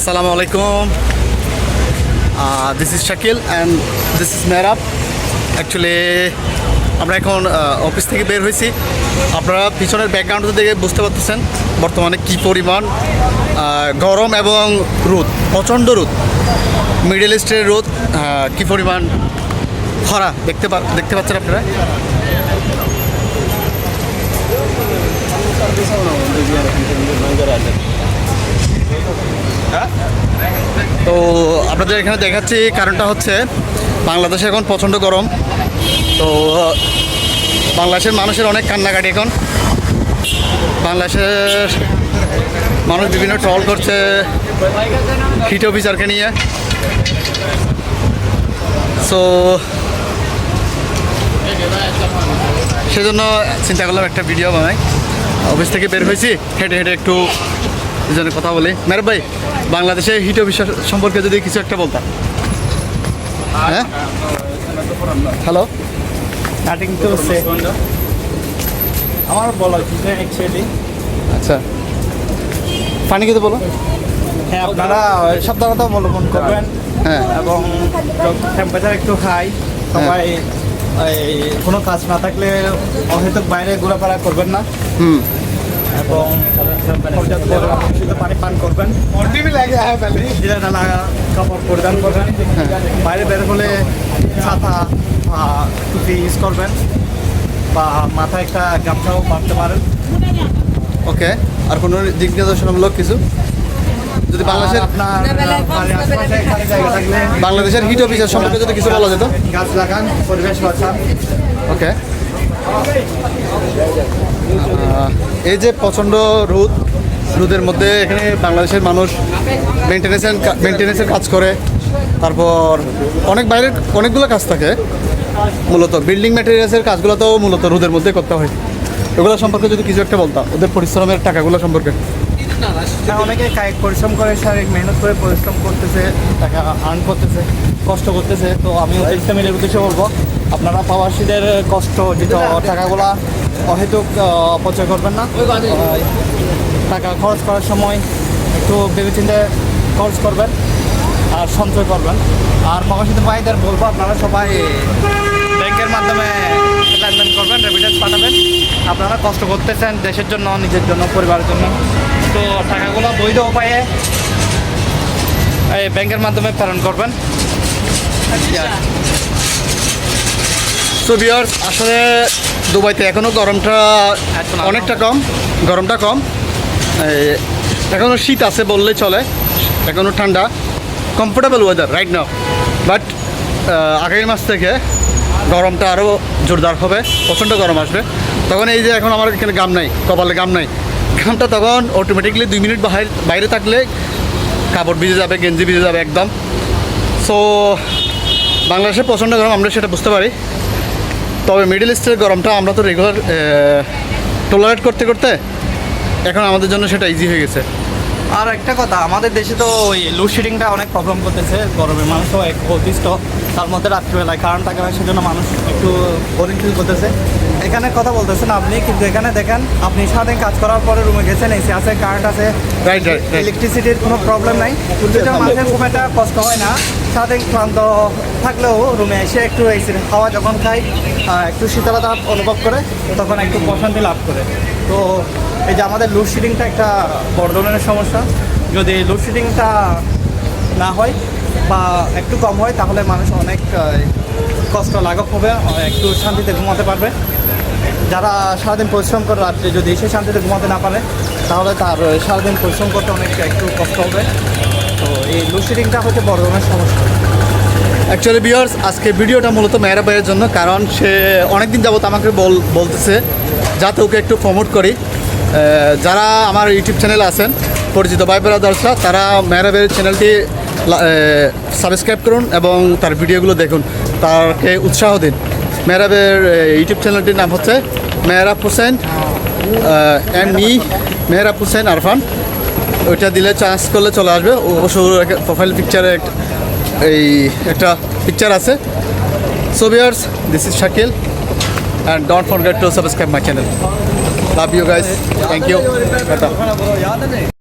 আসসালামু আলাইকুম। This is Shakil and this is Mehrab actually আমরা এখন অফিস থেকে বের হয়েছি। আপনারা পিছনের ব্যাকগ্রাউন্ড থেকে বুঝতে পারতেছেন বর্তমানে কি পরিমাণ গরম এবং রোদ, প্রচণ্ড রোদ। মিডল ইস্টের রোদ কী পরিমাণ খরা, দেখতে দেখতে পাচ্ছেন আপনারা? তো আপনাদের এখানে দেখাচ্ছি, কারণটা হচ্ছে বাংলাদেশে এখন প্রচণ্ড গরম। তো, বাংলাদেশের মানুষের অনেক কান্নাকাটি এখন। বাংলাদেশের মানুষ বিভিন্ন ট্রল করছে হিট অফিসারকে নিয়ে। সো সেজন্য চিন্তা করলাম একটা ভিডিও বানাই। অফিস থেকে বের হয়েছি, হেঁটে হেঁটে একটু জন্য কথা বলি। মেরে ভাই বাংলাদেশে হিট অফিসার সম্পর্কে যদি কিছু একটা বলতাম। হ্যাঁ? হ্যালো? নাটিং টু আমার বলা উচিত অ্যাকচুয়ালি আচ্ছা। পানি খেতে বলো? হ্যাঁ আপনারা সাবধানতা অবলম্বন করবেন হ্যাঁ। এবং টেম্পারেচার একটু হাই সবাই এই কোনো কাজ না থাকলে অহেতুক বাইরে ঘোরাফেরা করবেন না। হুম। এবং পর্যাপ্ত পানি পান করবেন। ঢালা কাপড় পরিধান করবেন। বাইরে বের হলে ছাতা বা টুপি ইউজ করবেন বা মাথায় একটা গামছাও বাঁধতে পারেন। ওকে আর কোনো দিক নির্দেশনামূলক কিছু? যদি বাংলাদেশের বাংলাদেশের হিট অফিসার সম্পর্কে যদি কিছু বলা যেত। গাছ লাগান পরিবেশ বাঁচান। ওকে। এই যে প্রচণ্ড রোদ রোদের মধ্যে এখানে বাংলাদেশের মানুষ মেনটেনেন্সের মেনটেনেন্সের কাজ করে। তারপর অনেক বাইরের অনেকগুলো কাজ থাকে মূলত বিল্ডিং ম্যাটেরিয়ালসের কাজগুলো তো মূলত রোদের মধ্যে করতে হয়। এগুলো সম্পর্কে যদি কিছু একটা বলতাম ওদের পরিশ্রমের টাকাগুলো সম্পর্কে। হ্যাঁ, অনেকে কায়িক পরিশ্রম করে শারীরিক মেহনত করে পরিশ্রম করতেছে টাকা আর্ন করতেছে কষ্ট করতেছে তো আমি ওদের ফ্যামিলির উদ্দেশ্যে বলব আপনারা প্রবাসীদের কষ্ট যেটা টাকাগুলা অহেতুক অপচয় করবেন না। টাকা খরচ করার সময় একটু ভেবেচিন্তে খরচ করবেন আর সঞ্চয় করবেন। আর প্রবাসীদের ভাইদের বলব আপনারা সবাই ব্যাংকের মাধ্যমে লেনদেন করবেন রেমিটেন্স পাঠাবেন। আপনারা কষ্ট করতেছেন দেশের জন্য নিজের জন্য পরিবারের জন্য। তো টাকাগুলো বৈধ উপায়ে এই ব্যাংকের মাধ্যমে প্রেরণ করবেন। সো বিয়ার্স আসলে দুবাইতে এখনও গরমটা অনেকটা কম গরমটা কম। এখনও শীত আছে বললেই চলে এখনও ঠান্ডা। Comfortable weather right now but আগামী মাস থেকে গরমটা আরও জোরদার হবে প্রচণ্ড গরম আসবে। তখন এই যে এখন আমার এখানে গাম নাই কপালে গাম নাই। গামটা তখন অটোমেটিকলি দুই মিনিট বাইরে বাইরে থাকলে কাপড় ভিজে যাবে গেঞ্জি ভিজে যাবে একদম। সো বাংলাদেশে প্রচণ্ড গরম আমরা সেটা বুঝতে পারি। তবে মিডল ইস্টের গরমটা আমরা তো রেগুলার টলারেট করতে করতে এখন আমাদের জন্য সেটা ইজি হয়ে গেছে। আর একটা কথা, আমাদের দেশে তো ওই লোডশেডিংটা অনেক প্রবলেম করতেছে, গরমে মানুষও এক অতিষ্ঠ, তার মধ্যে রাত্রিবেলায়, কারণ না সেজন্য মানুষ একটু বোরিং ফিল করতেছে। এখানে কথা বলতেছেন আপনি কিন্তু এখানে দেখেন আপনি সারাদিন কাজ করার পরে রুমে গেছেন এসি আছে কারেন্ট আছে ইলেকট্রিসিটির কোনো প্রবলেম নাই। যেটা মাঝে খুব একটা কষ্ট হয় না। সারাদিন ক্লান্ত থাকলেও রুমে এসে একটু এসির হাওয়া যখন খাই একটু শীতলতা অনুভব করে তখন একটু প্রশান্তি লাভ করে। তো এই যে আমাদের লোডশেডিংটা একটা বড় ধরনের সমস্যা। যদি লোডশেডিংটা না হয় বা একটু কম হয় তাহলে মানুষ অনেক কষ্ট লাঘব হবে একটু শান্তিতে ঘুমাতে পারবে। যারা সারাদিন পরিশ্রম করে রাত্রে যদি এসে শান্তিতে ঘুমাতে না পারে, তাহলে তার সারাদিন পরিশ্রম করতে অনেক একটু কষ্ট হবে। তো এই লোডশেডিংটা হচ্ছে বড় ধরনের সমস্যা। অ্যাকচুয়ালি বিয়ার্স আজকে ভিডিওটা মূলত মেয়েরা ভাইয়ের জন্য, কারণ সে অনেকদিন যাবত আমাকে বল, বলতেছে, যাতে ওকে একটু প্রমোট করি। যারা আমার ইউটিউব চ্যানেল আছেন, পরিচিত ভাই ব্রাদার্সরা, তারা মেয়েরা ভাইয়ের চ্যানেলটি সাবস্ক্রাইব করুন এবং তার ভিডিওগুলো দেখুন। তাকে উৎসাহ দিন। ভাইয়ের ইউটিউব চ্যানেলটির নাম হচ্ছে মেহরাব হোসেন অ্যান্ড মি মেহরাব হোসেন আরফান। ওইটা দিলে চান্স করলে চলে আসবে। অবশ্য প্রোফাইল পিকচারে এই একটা পিকচার আছে। So viewers this is Shakil and don't forget to subscribe my channel love you guys thank you